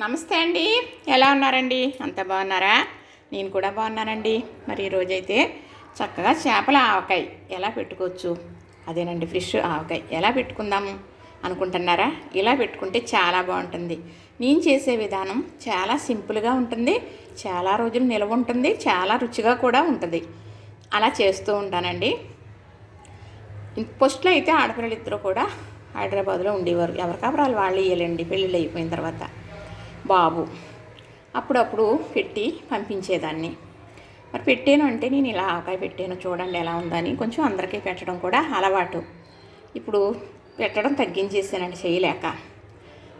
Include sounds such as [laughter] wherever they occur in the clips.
నమస్తే అండి. ఎలా ఉన్నారండి? అంత బాగున్నారా? నేను కూడా బాగున్నానండి. మరి ఈరోజైతే చక్కగా చేపల ఆవకాయ ఎలా పెట్టుకోవచ్చు? అదేనండి ఫ్రెష్ ఆవకాయ ఎలా పెట్టుకుందాము అనుకుంటున్నారా? ఇలా పెట్టుకుంటే చాలా బాగుంటుంది. నేను చేసే విధానం చాలా సింపుల్గా ఉంటుంది. చాలా రోజులు నిల్వ ఉంటుంది. చాలా రుచిగా కూడా ఉంటుంది. అలా చేస్తూ ఉంటానండి. ఫస్ట్లో అయితే ఆడపిల్లలు ఇద్దరు కూడా హైదరాబాద్లో ఉండేవారు. ఎవరికాపురాలు వాళ్ళు ఇవ్వలేండి పెళ్ళిళ్ళు అయిపోయిన తర్వాత. బాబు. అప్పుడప్పుడు పెట్టి పంపించేదాన్ని. మరి పెట్టాను అంటే నేను ఇలా ఆవకాయ పెట్టాను చూడండి ఎలా ఉందని. కొంచెం అందరికీ పెట్టడం కూడా అలవాటు. ఇప్పుడు పెట్టడం తగ్గించేసానండి చేయలేక.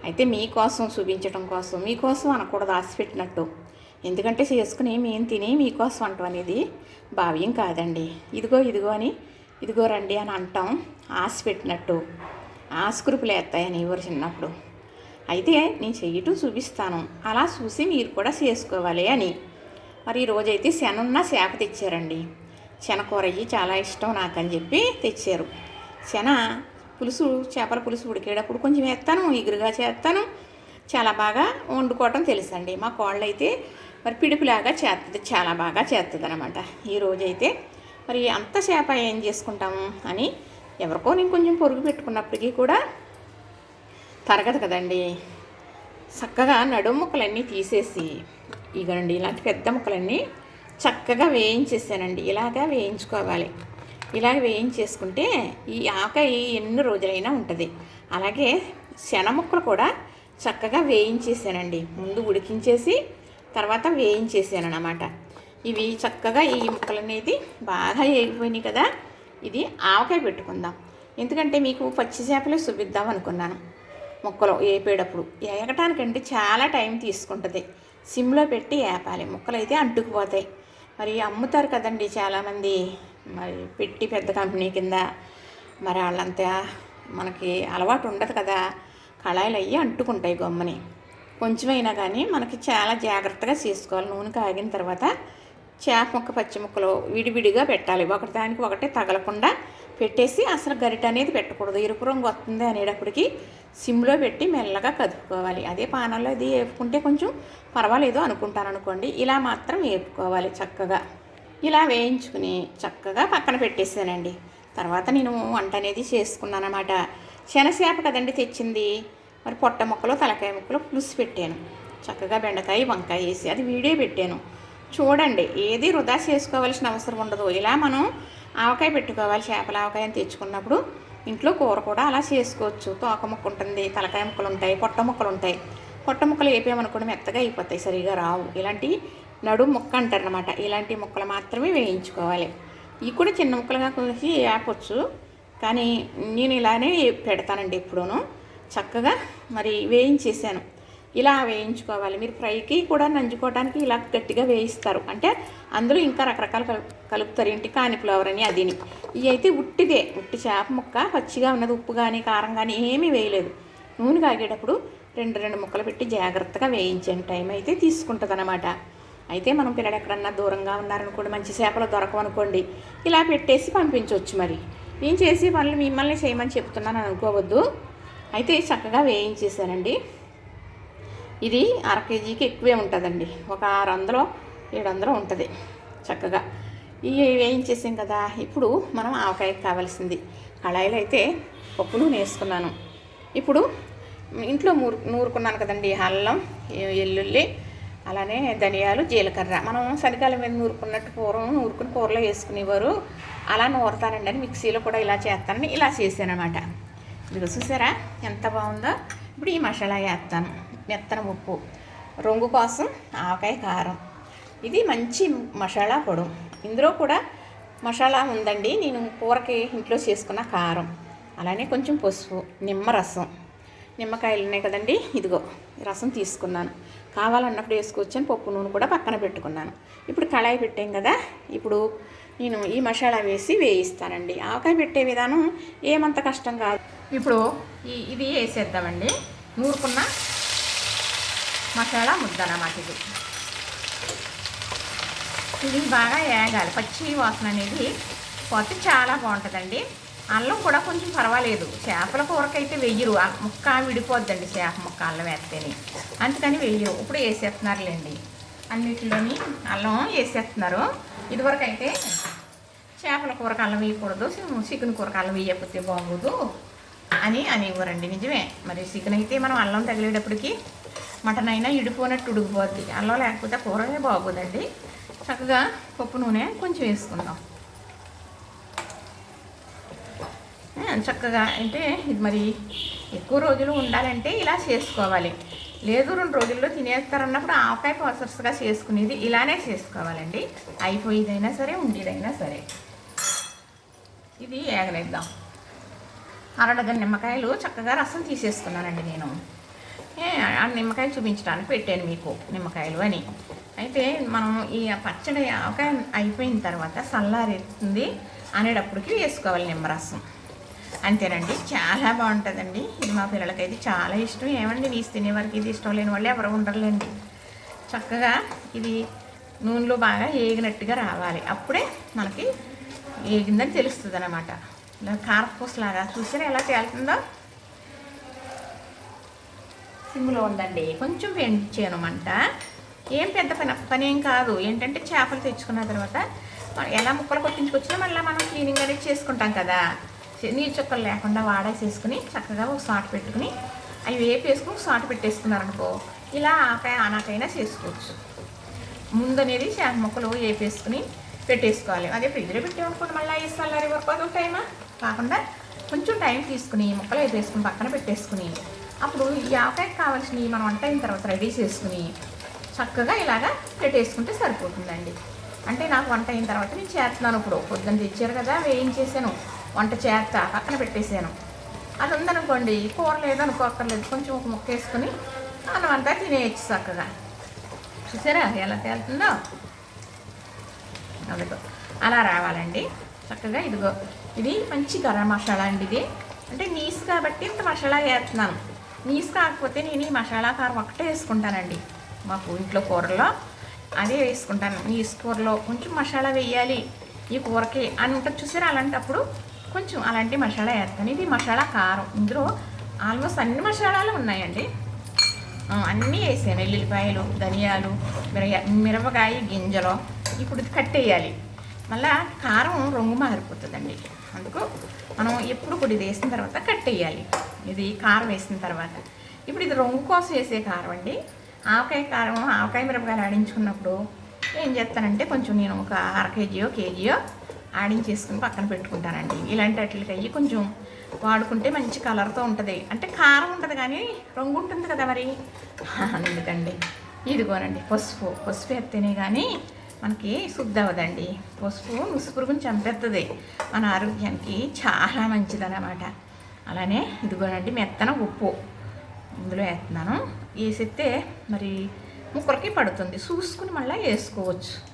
అయితే మీకోసం చూపించడం కోసం మీకోసం అనకూడదు ఆశ పెట్టినట్టు. ఎందుకంటే చేసుకుని మేము తిని మీకోసం అంటాం అనేది భావ్యం కాదండి. ఇదిగో ఇదిగో అని ఇదిగో రండి అని అంటాం ఆశ పెట్టినట్టు. ఆస్కృపులు వేస్తాయని ఎవరు చిన్నప్పుడు. అయితే నేను చెయ్యటం చూపిస్తాను. అలా చూసి మీరు కూడా చేసుకోవాలి అని. మరి ఈరోజైతే శనున్న చేప తెచ్చారండి. శనకూరయ్యి చాలా ఇష్టం నాకని చెప్పి తెచ్చారు. శన పులుసు చేపల పులుసు ఉడికేటప్పుడు కొంచెం వేస్తాను ఎగురుగా చేస్తాను. చాలా బాగా వండుకోవటం తెలుసండి. మా కోళ్ళు అయితే మరి పిడుపులాగా చేస్తుంది చాలా బాగా చేస్తుంది అనమాట ఈరోజైతే మరి అంత చేప ఏం చేసుకుంటాము అని ఎవరికో నేను కొంచెం పొరుగు పెట్టుకున్నప్పటికీ కూడా తరగదు కదండి. చక్కగా నడుము ముక్కలన్నీ తీసేసి ఇగండి ఇలాంటి పెద్ద ముక్కలన్నీ చక్కగా వేయించేసానండి. ఇలాగా వేయించుకోవాలి. ఇలాగ వేయించేసుకుంటే ఈ ఆకాయ ఎన్ని రోజులైనా ఉంటుంది. అలాగే శనముక్కలు కూడా చక్కగా వేయించేసానండి. ముందు ఉడికించేసి తర్వాత వేయించేసాను అన్నమాట ఇవి చక్కగా ఈ ముక్కలు అనేది బాగా వేగిపోయినాయి కదా. ఇది ఆవకాయ పెట్టుకుందాం. ఎందుకంటే మీకు పచ్చి చేపలు చూపిద్దాం అనుకున్నాను. ముక్కలు వేపేటప్పుడు ఏగటానికంటే చాలా టైం తీసుకుంటుంది. సిమ్లో పెట్టి వేపాలి ముక్కలు అయితే అంటుకుపోతాయి మరి అమ్ముతారు కదండి చాలామంది. మరి పెట్టి పెద్ద కంపెనీ కింద మరి వాళ్ళంతా మనకి అలవాటు ఉండదు కదా. కళాయిలు అయ్యి అంటుకుంటాయి గొమ్మని. కొంచెమైనా కానీ మనకి చాలా జాగ్రత్తగా చేసుకోవాలి. నూనె కాగిన తర్వాత చేప ముక్క పచ్చి ముక్కలు విడివిడిగా పెట్టాలి. ఒకటి దానికి ఒకటే తగలకుండా పెట్టేసి అసలు గరిట అనేది పెట్టకూడదు. ఎరుపు రంగు వస్తుంది అనేటప్పటికి సిమ్లో పెట్టి మెల్లగా కదుపుకోవాలి. అదే పానంలో ఇది వేపుకుంటే కొంచెం పర్వాలేదు అనుకుంటాను అనుకోండి ఇలా మాత్రం వేపుకోవాలి చక్కగా. ఇలా వేయించుకుని చక్కగా పక్కన పెట్టేసానండి తర్వాత నేను వంట అనేది చేసుకున్నాను అనమాట శనసేప కదండి తెచ్చింది. మరి పొట్ట ముక్కలు తలకాయ ముక్కలు పులుసు పెట్టాను. చక్కగా బెండకాయ వంకాయ వేసి అది వీడియో పెట్టాను. చూడండి ఏది వృధా చేసుకోవాల్సిన అవసరం ఉండదు. ఇలా మనం ఆవకాయ పెట్టుకోవాలి. చేపల ఆవకాయ అని తెచ్చుకున్నప్పుడు ఇంట్లో కూర కూడా అలా చేసుకోవచ్చు. తోక ముక్క ఉంటుంది తలకాయ ముక్కలు ఉంటాయి పొట్ట ముక్కలు ఉంటాయి. పొట్ట ముక్కలు వేపేమనుకోండి మెత్తగా అయిపోతాయి సరిగా రావు. ఇలాంటి నడు ముక్క అంటారనమాట ఇలాంటి ముక్కలు మాత్రమే వేయించుకోవాలి. ఇవి కూడా చిన్న ముక్కలుగా కోసి వేపచ్చు. కానీ నేను ఇలానే పెడతానండి ఎప్పుడూను. చక్కగా మరి వేయించేసాను. ఇలా వేయించుకోవాలి. మీరు ఫ్రైకి కూడా నంచుకోవడానికి ఇలా గట్టిగా వేయిస్తారు. అంటే అందులో ఇంకా రకరకాలు కలు కలుపుతారు. ఏంటి? కానిఫ్లవర్ అని అదిని. ఇవి అయితే ఉట్టిదే. ఉట్టి చేప ముక్క పచ్చిగా ఉన్నది. ఉప్పు కానీ కారం కానీ ఏమీ వేయలేదు. నూనె కాగేటప్పుడు రెండు రెండు ముక్కలు పెట్టి జాగ్రత్తగా వేయించండి. టైం అయితే తీసుకుంటుంది అనమాట అయితే మనం పిల్లలు ఎక్కడన్నా దూరంగా ఉన్నారనుకోండి మంచి చేపలు దొరకవనుకోండి ఇలా పెట్టేసి పంపించవచ్చు మరి. నేను చేసే పనులు మిమ్మల్ని చేయమని చెప్తున్నాను అనుకోవద్దు అయితే చక్కగా వేయించేసానండి ఇది అర కేజీకి ఎక్కువే ఉంటుందండి. ఒక ఆరు వందలు ఏడు వందలు ఉంటుంది చక్కగా. ఇవి వేయించేసాం కదా ఇప్పుడు మనం ఆవకాయకి కావాల్సింది. కళాయిలో అయితే పప్పులు వేసుకున్నాను ఇప్పుడు ఇంట్లో నూరు నూరుకున్నాను కదండి అల్లం ఎల్లుల్లి అలానే ధనియాలు జీలకర్ర. మనం చలికాలం మీద నూరుకున్నట్టు పూర్వం నూరుకుని కూరలో వేసుకునేవారు. అలా నూరుతానండి అని మిక్సీలో కూడా ఇలా చేస్తానని ఇలా చేశాను అనమాట ఇదిగో చూసారా ఎంత బాగుందో. ఇప్పుడు ఈ మసాలా వేస్తాను. మెత్తన ఉప్పు రొంగు కోసం ఆవకాయ కారం. ఇది మంచి మసాలా పొడు. ఇందులో కూడా మసాలా ఉందండి. నేను కూరకి ఇంట్లో చేసుకున్న కారం. అలానే కొంచెం పసుపు నిమ్మరసం నిమ్మకాయలు ఉన్నాయి కదండి. ఇదిగో రసం తీసుకున్నాను. కావాలన్నప్పుడు వేసుకోవచ్చని పప్పు నూనె కూడా పక్కన పెట్టుకున్నాను. ఇప్పుడు కళాయి పెట్టాం కదా. ఇప్పుడు నేను ఈ మసాలా వేసి వేయిస్తానండి. ఆవకాయ పెట్టే విధానం ఏమంత కష్టం కాదు. ఇప్పుడు ఈ ఇది వేసేద్దామండి. నూరుకున్న మసాలా ముద్ద అన్నమాట ఇది ఇది బాగా వేగాలి పచ్చి వాసన అనేది పోతే చాలా బాగుంటుందండి. అల్లం కూడా కొంచెం పర్వాలేదు. చేపల కూరకైతే వెయ్యరు. ముక్క విడిపోద్దండి చేప ముక్క అల్లం వేస్తేనే. అందుకని వెయ్యరు. ఇప్పుడు వేసేస్తున్నారులేండి. అన్నిటిలోని అల్లం వేసేస్తున్నారు. ఇదివరకు అయితే చేపల కూరకు అల్లం వేయకూడదు. చికెన్ కూరకు అల్లం వేయకపోతే బాగోదు అని అనేవారండి. నిజమే. మరి చికెన్ అయితే మనం అల్లం తగిలేటప్పటికి మటన్ అయినా ఇడిపోనట్టు ఉడికిపోద్ది. అలా లేకపోతే కూరనే బాగోదండి. చక్కగా పప్పు నూనె కొంచెం వేసుకుందాం. చక్కగా అంటే ఇది మరి ఎక్కువ రోజులు ఉండాలంటే ఇలా చేసుకోవాలి. లేదు రెండు రోజుల్లో తినేస్తారన్నప్పుడు ఆవకాయ ప్రాసెస్గా చేసుకునేది ఇలానే చేసుకోవాలండి. అయిపోయేదైనా సరే ఉండేదైనా సరే. ఇది ఏగలేద్దాం అరడగ నిమ్మకాయలు చక్కగా రసం తీసేసుకున్నానండి నేను. ఆ నిమ్మకాయలు చూపించడానికి పెట్టాను మీకు నిమ్మకాయలు అని. అయితే మనం ఈ పచ్చడి ఆవకాయ అయిపోయిన తర్వాత సల్లారెత్తుంది అనేటప్పటికి వేసుకోవాలి నిమ్మరసం. అంతేనండి చాలా బాగుంటుందండి. ఇది మా పిల్లలకైతే చాలా ఇష్టం. ఏమండి వీసి తినేవారికి ఇది ఇష్టం లేని వాళ్ళు ఎవరు ఉండరులేండి. చక్కగా ఇది నూనెలో బాగా ఏగినట్టుగా రావాలి. అప్పుడే మనకి ఏగిందని తెలుస్తుంది అనమాట ఇలా కారపూసలాగా చూసారా ఎలా తేలుతుందో? సిమ్లో ఉందండి. కొంచెం పెంచాను మంట ఏం పెద్ద పని పని ఏం కాదు. ఏంటంటే చేపలు తెచ్చుకున్న తర్వాత ఎలా ముక్కలు కొట్టించుకొచ్చినా మళ్ళీ మనం క్లీనింగ్ అనేది చేసుకుంటాం కదా. నీరు చుక్కలు లేకుండా వాడేసేసుకుని చక్కగా ఒక సాట్ పెట్టుకుని అవి వేపేసుకుని ఒక సాట్ పెట్టేసుకున్నారనుకో ఇలా ఆపై ఆనాకైనా చేసుకోవచ్చు. ముందు అనేది చేప ముక్కలు వేపేసుకుని పెట్టేసుకోవాలి. అదే ఫ్రిడ్జ్లో పెట్టామనుకోండి మళ్ళీ ఐదు చల్లారి వరకు అది టైమా? కాకుండా కొంచెం టైం తీసుకుని ముక్కలు వేపేసుకుని పక్కన పెట్టేసుకుని అప్పుడు ఈ ఆవకాయకి కావాల్సినవి మనం వంట అయిన తర్వాత రెడీ చేసుకుని చక్కగా ఇలాగా పెట్టేసుకుంటే సరిపోతుందండి. అంటే నాకు వంట అయిన తర్వాత నేను చేస్తున్నాను ఇప్పుడు. పొద్దున్న తెచ్చారు కదా వేయించేసాను. వంట చేస్తా పక్కన పెట్టేసాను. అది ఉందనుకోండి కూర లేదనుకో అక్కర్లేదు కొంచెం ఒక ముక్క వేసుకుని మనం అంతా తినేయచ్చు చక్కగా. చూసారా? ఎలా తేలుతుందో? అదిగో అలా రావాలండి. చక్కగా ఇదిగో ఇది మంచి గరం మసాలా అండి ఇది. అంటే నీసు కాబట్టి ఇంత మసాలా వేస్తున్నాను. నీసు కాకపోతే నేను ఈ మసాలా కారం ఒకటే వేసుకుంటానండి. మాకు ఇంట్లో కూరలో అదే వేసుకుంటాను. నీసు కూరలో కొంచెం మసాలా వేయాలి ఈ కూరకి. అని ఉంటుంది చూసారా? అలాంటప్పుడు కొంచెం అలాంటి మసాలా వేస్తాను. ఇది మసాలా కారం. ఇందులో ఆల్మోస్ట్ అన్ని మసాలాలు ఉన్నాయండి. అన్నీ వేసాను. ఎల్లుల్లిపాయలు ధనియాలు మిరయ మిరపకాయ గింజలు. ఇప్పుడు ఇది కట్టేయాలి మళ్ళా కారం రంగు మారిపోతుందండి. అందుకు మనం ఎప్పుడు కూడా ఇది వేసిన తర్వాత కట్టేయాలి ఇది కారం వేసిన తర్వాత. ఇప్పుడు ఇది రంగు కోసం వేసే కారం అండి. ఆవకాయ కారం ఆవకాయ మిరపకాయలు ఆడించుకున్నప్పుడు ఏం చేస్తానంటే కొంచెం నేను ఒక అర కేజీయో కేజీయో ఆడించేసుకుని పక్కన పెట్టుకుంటానండి. ఇలాంటి అట్లకి అయ్యి కొంచెం వాడుకుంటే మంచి కలర్తో ఉంటుంది. అంటే కారం ఉంటుంది కానీ రంగు ఉంటుంది కదా మరి. [laughs] అందుకండి ఇదిగోనండి పసుపు. పసుపు ఎత్తేనే కానీ మనకి శుద్ధి అవ్వదండి. పసుపు ముసుపురుగుని చంపేస్తుంది మన ఆరోగ్యానికి చాలా మంచిదన్నమాట. అలానే ఇదిగోనండి మెత్తన ఉప్పు. ఇందులో వేస్తున్నాను. వేసేస్తే మరి ముక్కలకి పడుతుంది. చూసుకుని మళ్ళీ వేసుకోవచ్చు.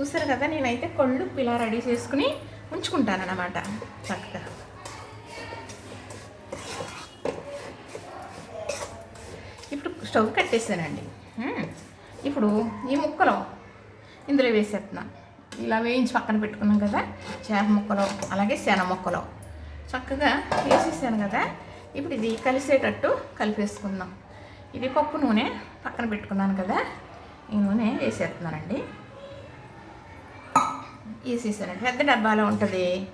చూసారు కదా నేనైతే కళ్ళు పిలా రెడీ చేసుకుని ఉంచుకుంటానన్నమాట. చక్కగా. ఇప్పుడు స్టవ్ కట్టేసానండి. ఇప్పుడు ఈ ముక్కలు ఇందులో వేసేస్తున్నాను. ఇలా వేయించి పక్కన పెట్టుకున్నాం కదా చేప ముక్కలు అలాగే శన ముక్కలు. చక్కగా వేసేసాను కదా. ఇప్పుడు ఇది కలిసేటట్టు కలిపేసుకుందాం. ఇది పప్పు నూనె పక్కన పెట్టుకున్నాను కదా. ఈ నూనె వేసేస్తున్నానండి. వేసేసానండి. పెద్ద డబ్బాలో ఉంటుంది.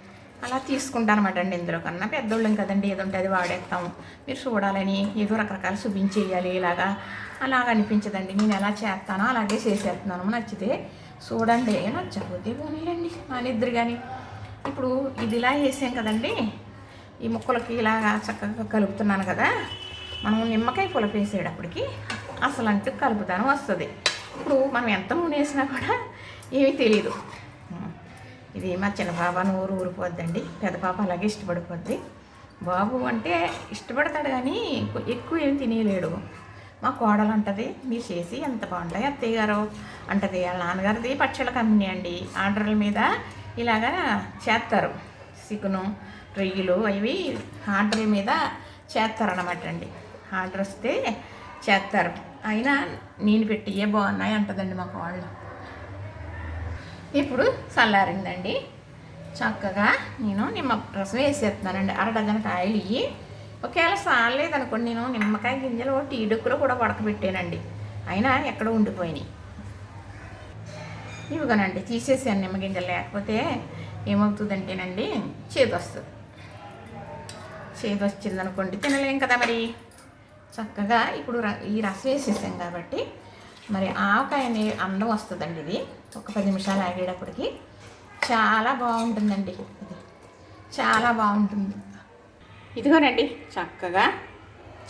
అలా తీసుకుంటాను అనమాట అండి ఇందులో కన్నా. పెద్దోళ్ళం కదండి ఏది ఉంటే అది వాడేస్తాం. మీరు చూడాలని ఏదో రకరకాలు చూపించేయాలి ఇలాగా. అలాగ అనిపించదండి. నేను ఎలా చేస్తానో అలాగే చేసేస్తున్నాను. నచ్చితే చూడండి. నచ్చకపోతే పోనీలండి. నిద్ర కానీ ఇప్పుడు ఇది ఇలా వేసాం కదండి. ఈ ముక్కలకి ఇలాగా చక్కగా కలుపుతున్నాను కదా. మనం నిమ్మకాయ పులుపు వేసేటప్పటికి అసలు అంటూ కలుపుతాను వస్తుంది. ఇప్పుడు మనం ఎంత నూనె వేసినా కూడా ఏమీ తెలియదు ఇది మా చిన్న పాప నూరు ఊరిపోద్దండి. పెద్ద పాప అలాగే ఇష్టపడిపోద్ది. బాబు అంటే ఇష్టపడతాడు కానీ ఎక్కువ ఏమి తినేయలేడు. మా కోడలు అంటది మీరు చేసి ఎంత బాగుంటాయి అత్తయ్య గారు? అంటది. వాళ్ళ నాన్నగారిది పచ్చళ్ళ కంపెనీ అండి. ఆర్డర్ల మీద ఇలాగా చేస్తారు. చికెను రొయ్యలు అవి ఆర్డర్ల మీద చేస్తారనమాట అండి. ఆర్డర్ వస్తే చేస్తారు. అయినా నేను పెట్టియే బాగున్నాయి అంటదండి మా కోళ్ళు ఇప్పుడు చల్లారిందండి. చక్కగా నేను నిమ్మ రసం వేసేస్తున్నానండి. అర డజన్ కాయలు ఇవి ఒకవేళ సాలేదనుకోండి నేను నిమ్మకాయ గింజలు టీ డొక్కులో కూడా ఉడకబెట్టానండి అయినా ఎక్కడ ఉండిపోయినాయి. ఇవిగోనండి తీసేసాను నిమ్మ గింజలు లేకపోతే ఏమవుతుందంటేనండి చేదు వస్తుంది చేదు వచ్చిందనుకోండి తినలేం కదా మరి. చక్కగా ఇప్పుడు ర- ఈ రసం వేసేసాం కాబట్టి మరి ఆవకాయ అనే అందం వస్తుందండి ఇది. ఒక పది నిమిషాలు ఆగేటప్పటికి చాలా బాగుంటుందండి ఇది. చాలా బాగుంటుంది. ఇదిగోనండి చక్కగా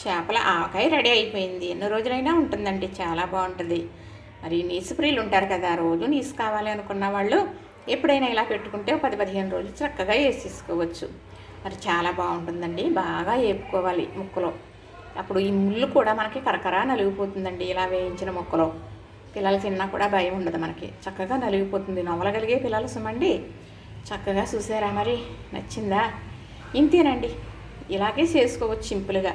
చేపల ఆవకాయ రెడీ అయిపోయింది. ఎన్ని రోజులైనా ఉంటుందండి చాలా బాగుంటుంది. మరి నీసు ఉంటారు కదా రోజు నీసు కావాలి అనుకున్న వాళ్ళు ఎప్పుడైనా ఇలా పెట్టుకుంటే పది పదిహేను రోజులు చక్కగా వేసేసుకోవచ్చు. మరి చాలా బాగుంటుందండి బాగా వేపుకోవాలి ముక్కలో. అప్పుడు ఈ ముళ్ళు కూడా మనకి కరకరా నలిగిపోతుందండి ఇలా వేయించిన ముక్కలో. పిల్లలు తిన్నా కూడా భయం ఉండదు మనకి. చక్కగా నలిగిపోతుంది నవ్వలగలిగే పిల్లలు సుమండి. చక్కగా చూసారా మరి? నచ్చిందా? ఇంతేనండి. ఇలాగే చేసుకోవచ్చు సింపుల్గా.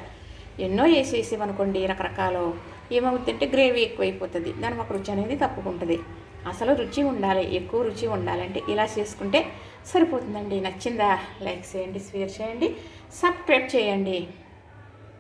ఎన్నో వేసేసామనుకోండి రకరకాలు. ఏమవుతుందంటే గ్రేవీ ఎక్కువైపోతుంది. దాని ఒక రుచి అనేది తప్పుకుంటుంది అసలు రుచి ఉండాలి ఎక్కువ రుచి ఉండాలంటే ఇలా చేసుకుంటే సరిపోతుందండి. నచ్చిందా? లైక్ చేయండి షేర్ చేయండి సబ్స్క్రైబ్ చేయండి.